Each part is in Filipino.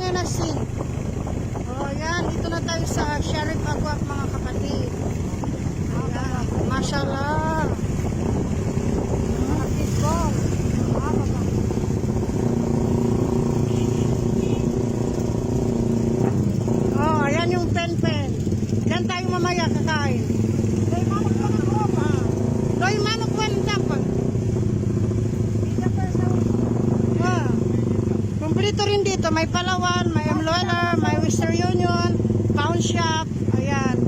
nga nagsing. O oh, yan, dito na tayo sa Sheriff Agwak mga kapatid. Ayan, mashallah. Kumplito rin dito. May Palawan, may Amloela, may Western Union, Pound Shop. Ayan.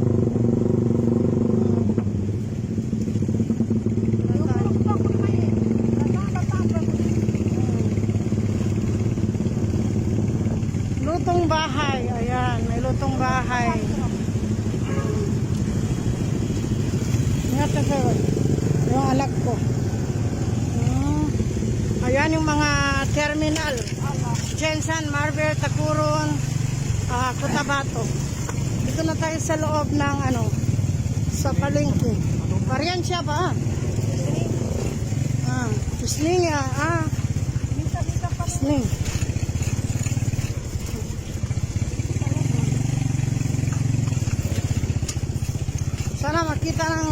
Lutong bahay. Ayan, may lutong bahay. Ingat na. Yung anak ko. Hmm. Ayan yung mga terminal. Jensen, Marvel, Tacuron, ah, Cotabato. Dito na tayo sa loob ng ano, sa palengke. Varian siya ba? Ah, Isling, ah, ah, Bisa-bisa pa. Isling. Sana makita ng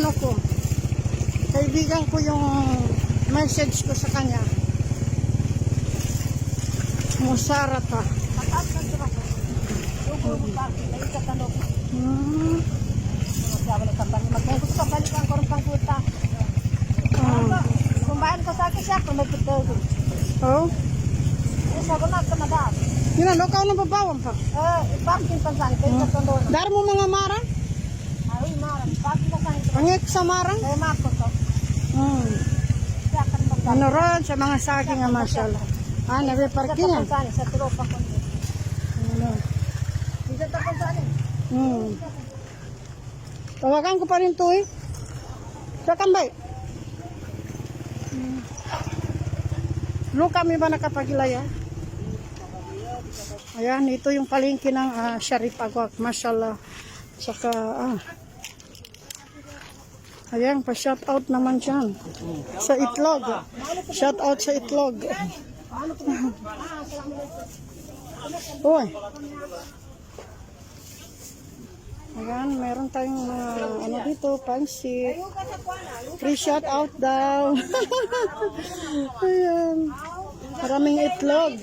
ano ko. Kaibigan ko yung message ko sa kanya. Musarata. Mataas na sila. Yung grupo pa. May isa tanong. Hmm. Ko ko. Oh. Eh. Yun ano, ikaw nang babawang pa. Eh. Dar mo mga marang? Ay, marang. Pangit sa marang? Kaya mako to. Hmm. Siya ka na magdaan. Ano ron sa mga saging nga masyala. Ah, nabiparking yan. Sa sa tropa ko. Ano? Isa ta pa saan. Hmm. Tawagan ko pa rin to eh. Sa kambay. Hmm. Lo kami ba nakapagilaya? Ayan, ito yung palengke ng ah, Sharif Agwak. Mashallah. Saka, ah. Ayan, pa-shout out naman dyan. Sa itlog. Shout out sa itlog. Uy. Ayan, meron tayong mga ano dito, pansit. Free shout out daw. Ayan. Maraming itlog.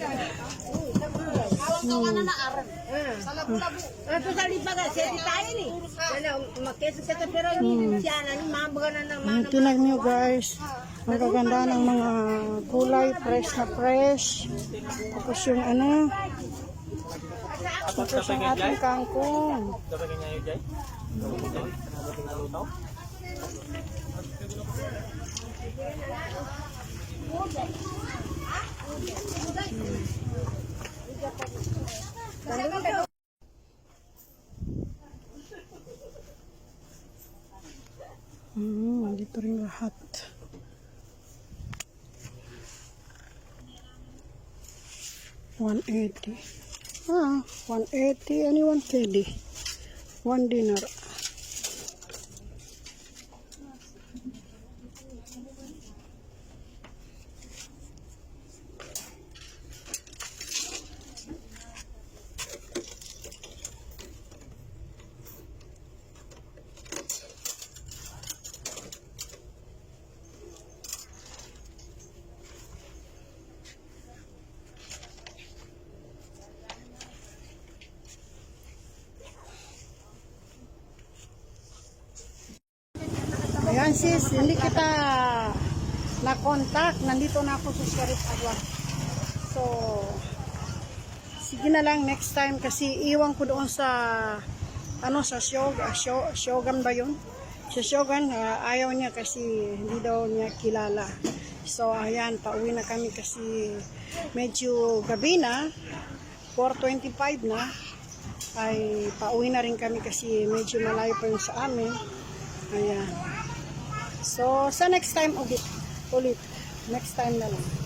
Ito sa lipaga, seti tayo ni. Ano, makesa sa pero siya na ni mabaga na ng Ang tinag nyo guys. Ang gaganda ng mga gulay, fresh na fresh. Tapos yung ano. Tapos yung ating kangkong. Hmm, dito rin lahat. One eighty. Ah, one eighty. Anyone pwede. One dinar. Ayan sis, hindi kita na-contact. Nandito na ako sa Sheriff Agwa. So, sige na lang next time kasi iwan ko doon sa ano sa Shogun, Shogun ba yun? Sa Shogun, ah, ayaw niya kasi hindi daw niya kilala. So, ayan, pauwi na kami kasi medyo gabi na, 4.25 na, ay pauwi na rin kami kasi medyo malayo pa yun sa amin. Ayan. So, sa next time ulit. Ulit. Next time na lang.